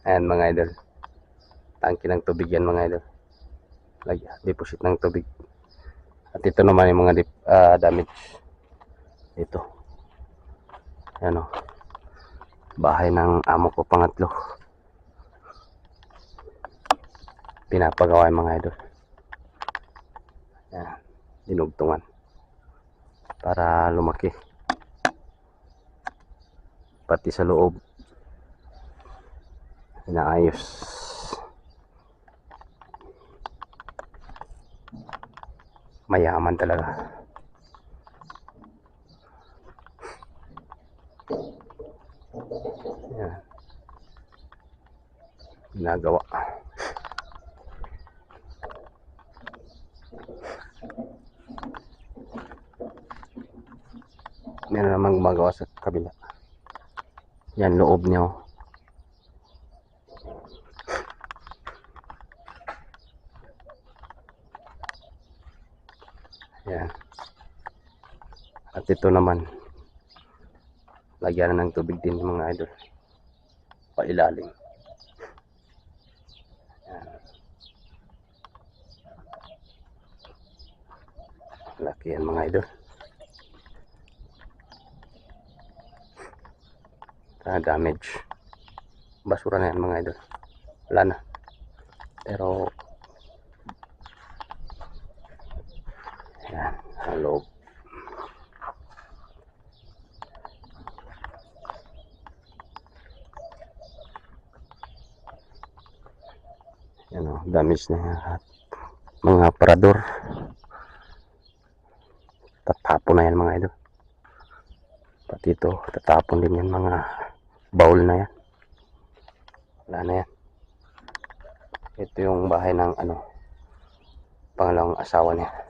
Ayan mga idol. Tangki ng tubig yan mga idol. Lagi, deposit ng tubig. At ito naman yung mga dip, ah, damage. Ito. Ayan o. Bahay ng amo ko pangatlo. Pinapagawa yung mga idol. Ayan. Dinugtungan. Para lumaki. Pati sa loob. Inaayos. Mayaman talaga. Yan. Ginagawa. Meron namang gumagawa sa kabila. Yan, loob niyo. Yan. At ito naman, lagyan na ng tubig din mga idol. Pailalim. Yan. Laki yan mga idol. Ah, damage. Basura na yan mga idol. Wala na. Pero Yan, sa loob. Yan o, damage na yan. Mga parador. Tatapon na yan mga idol. Pati ito, tatapon din yan mga bowl na yan. Wala na yan. Ito yung bahay ng ano, pangalawang asawa niya.